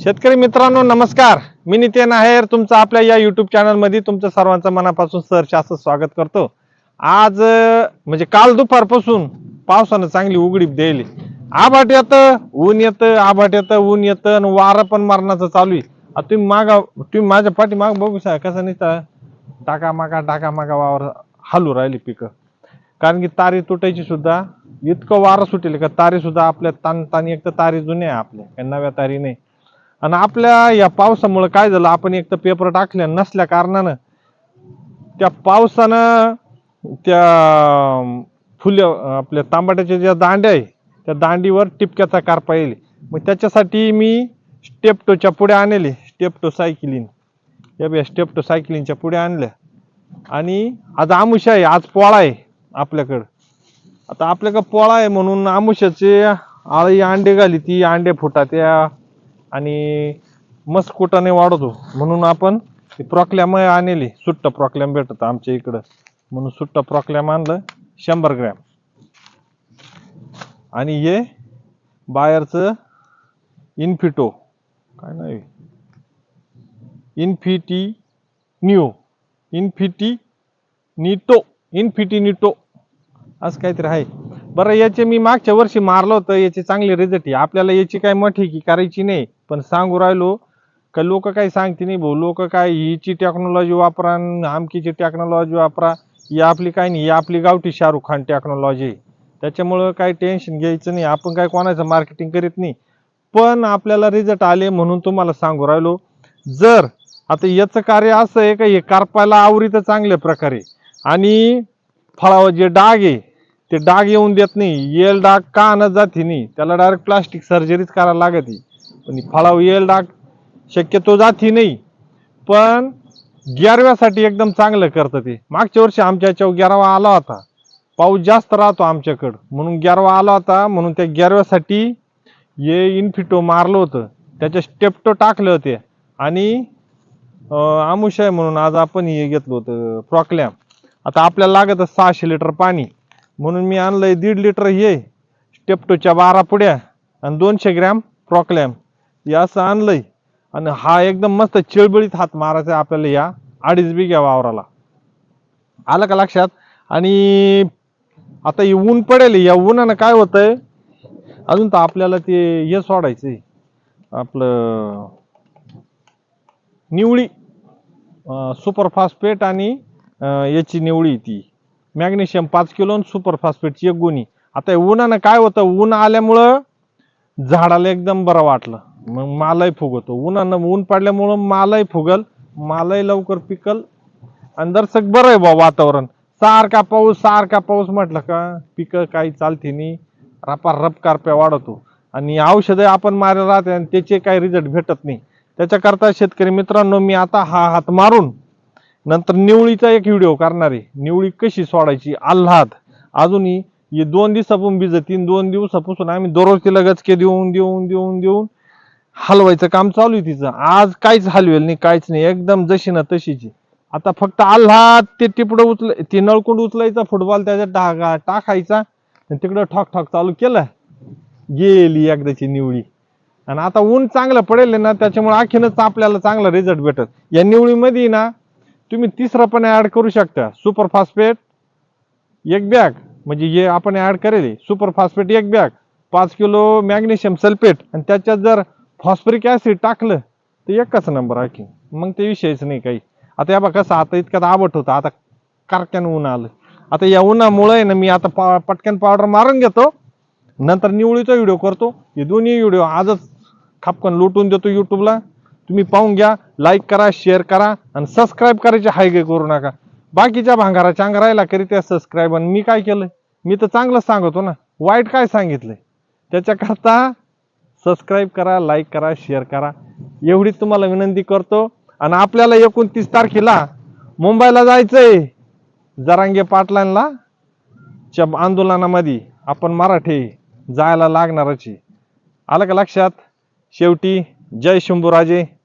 शेतकरी मित्रांनो नमस्कार. मी नितेन आहेर. तुमचं आपल्या या युट्यूब चॅनलमध्ये तुमचं सर्वांचं मनापासून सहर्ष असं स्वागत करतो. आज म्हणजे काल दुपारपासून पावसानं चांगली उघडीप द्यायली. आभाट येतं ऊन येतं आभाट येतं ऊन येतं आणि वारं पण मारण्याचं चालू आहे. तुम्ही मागा तुम्ही माझ्या पाठी माग बघू शकता कसं नाही टाका मागा टाका मागा वावर हालू राहिली पिकं. कारण की तारी तुटायची सुद्धा इतकं वारं सुटेल का तारी सुद्धा आपल्या ताण ताणी एक तर तारी जुन्या आहे आपल्या काही नव्या तारी नाही. आणि आपल्या या पावसामुळे काय झालं? आपण एक तर पेपर टाकले नसल्या कारणानं त्या पावसानं त्या फुले आपल्या तांबाट्याच्या ज्या दांड्या आहे त्या दांडीवर टिपक्याचा कारपा येईल. मग त्याच्यासाठी मी स्टेपटोच्या पुढे आणले स्टेपटो सायकलिन. या बी स्टेपटो सायकलिनच्या पुढे आणल्या. आणि आज आमुष आहे आज पोळा आहे आपल्याकडं. आता आपल्याकडं पोळा आहे म्हणून आमुष्याचे आळी अंडे घाली ती अंडे फुटा त्या आणि मस्कुटाने वाढवतो म्हणून आपण प्रॉक्लॅम आणली. सुट्ट प्रॉक्लॅम भेटत आमच्या इकडं. म्हणून सुट्ट प्रॉक्लॅम आणलं. शंभर ग्रॅम. आणि हे बाहेरचं इन्फिटो. काय नाही. Infinity new. इन्फिटी निटो. इन्फिटी निटो. असं काहीतरी आहे. बरं याचे मी मागच्या वर्षी मारलं होतं याचे चांगले रिझल्ट आहे. आपल्याला याची काय मोठी की करायची नाही? पण सांगू राहिलो का लोक काय सांगते नाही भाऊ. लोक काय हिची टेक्नॉलॉजी वापरा आमकीची टेक्नॉलॉजी वापरा. ही आपली काय नाही ही आपली गावठी शाहरुख खान टेक्नॉलॉजी आहे. त्याच्यामुळं काही टेन्शन घ्यायचं नाही. आपण काय कोणाचं मार्केटिंग करीत नाही. पण आपल्याला रिझल्ट आले म्हणून तुम्हाला सांगू राहिलो. जर आता याचं कार्य असं आहे का हे करपायला आवरीत चांगल्या प्रकारे आणि फळावर जे डाग आहे ते डाग येऊन देत नाही. येल डाग का आणत जाते नाही? त्याला डायरेक्ट प्लास्टिक सर्जरीच करायला लागते पण फळाव येल डाग शक्यतो जाती नाही. पण ग्यारव्यासाठी एकदम चांगलं करतं ते मागच्या वर्षी आमच्या याच्यावर ग्यारवा आला होता. पाऊस जास्त राहतो आमच्याकडं. म्हणून ग्यारवा आला होता. म्हणून त्या ग्यारव्यासाठी हे इन्फिटो मारलं होतं. त्याच्या स्टेप्टो टाकले होते. आणि आमुषय आहे म्हणून आज आपण हे घेतलं होतं. प्रॉक्लॅम आता आपल्याला लागतं सहाशे लिटर पाणी. म्हणून मी आणलंय दीड लिटर हे स्टेप्टोच्या बारा पुड्या आणि दोनशे ग्रॅम प्रॉक्लॅम हे असं आणलंय. आणि हा एकदम मस्त चिळबळीत हात मारायचा आहे आपल्याला या अडीच बिघ्या वावराला. आलं का लक्षात? आणि आता हे ऊन पडेल या उन्हानं काय होतंय? अजून तर आपल्याला ते हे सोडायचंय. आपलं निवळी सुपरफास्ट फॉस्फेट आणि याची निवळी ती. मॅग्नेशियम पाच किलो आणि एक गुणी. आता उन्हानं काय होतं? ऊन आल्यामुळं झाडाला एकदम बरं वाटलं. मग मालही फुगतो उन्हानं ऊन पडल्यामुळं मालही फुगल मालही लवकर पिकल. आणि दर्शक बरं आहे बा वातावरण. सारखा पाऊस सारखा पाऊस म्हटलं का पिकं काही चालते नाही. रपा रप कारप्या वाढवतो आणि औषधं आपण मारेल राहते आणि त्याचे काही रिझल्ट भेटत नाही. त्याच्याकरता शेतकरी मित्रांनो मी आता हा हात मारून नंतर निवळीचा एक व्हिडिओ करणार. आहे निवळी कशी सोडायची? आल्हाद. अजूनही हे दोन दिवसापासून भिजतीन दोन दिवसापासून आम्ही दररोज तिला गचके देऊन देऊन देऊन देऊन हलवायचं काम चालू आहे तिचं. आज काहीच हलवेल नाही काहीच नाही. एकदम जशी ना तशीची. आता फक्त आल्हाद ते टिपडं उचल ते नळकुंड उचलायचा फुटबॉल त्याच्यात टाका टाकायचा आणि तिकडं ठॉक ठॉक चालू केलं. गेली एकदाची निवळी. आणि आता ऊन चांगलं पडेल ना त्याच्यामुळे आखीनच आपल्याला चांगला रिझल्ट भेटत या निवळीमध्ये ना तुम्ही तिसरं पण ॲड करू शकता. सुपर फास्फेट एक बॅग म्हणजे हे आपण ॲड करेल. सुपर फास्फेट एक बॅग पाच किलो मॅग्नेशियम सल्फेट आणि त्याच्यात जर फॉस्फरिक ॲसिड टाकलं तर एकच नंबर आणखी मग ते विषयच नाही काही. आता या बघा कसं आता इतक्यात आबट होतं. आता कारक्यान ऊन आलं. आता या उन्हामुळे आहे ना मी आता पा पटकन पावडर मारून घेतो. नंतर निवळीचा व्हिडिओ करतो. हे दोन्ही व्हिडिओ आजच खापकन लुटून देतो यूट्यूबला तुम्ही पाहून घ्या लाईक करा शेअर करा आणि सबस्क्राईब करायचे हाय गे करू नका. बाकीच्या भांगारा चांगरायला त्या सबस्क्राईब आणि मी काय केलंय? मी तर चांगलंच सांगतो ना. वाईट काय सांगितलंय? त्याच्याकरता सबस्क्राईब करा लाईक करा शेअर करा. एवढीच तुम्हाला विनंती करतो. आणि आपल्याला एकोणतीस तारखेला मुंबईला जायचंय. जरांगे पाटलांना च्या आंदोलनामध्ये आपण मराठी जायला लागणारच आहे. आलं का लक्षात? शेवटी जय शंभूराजे.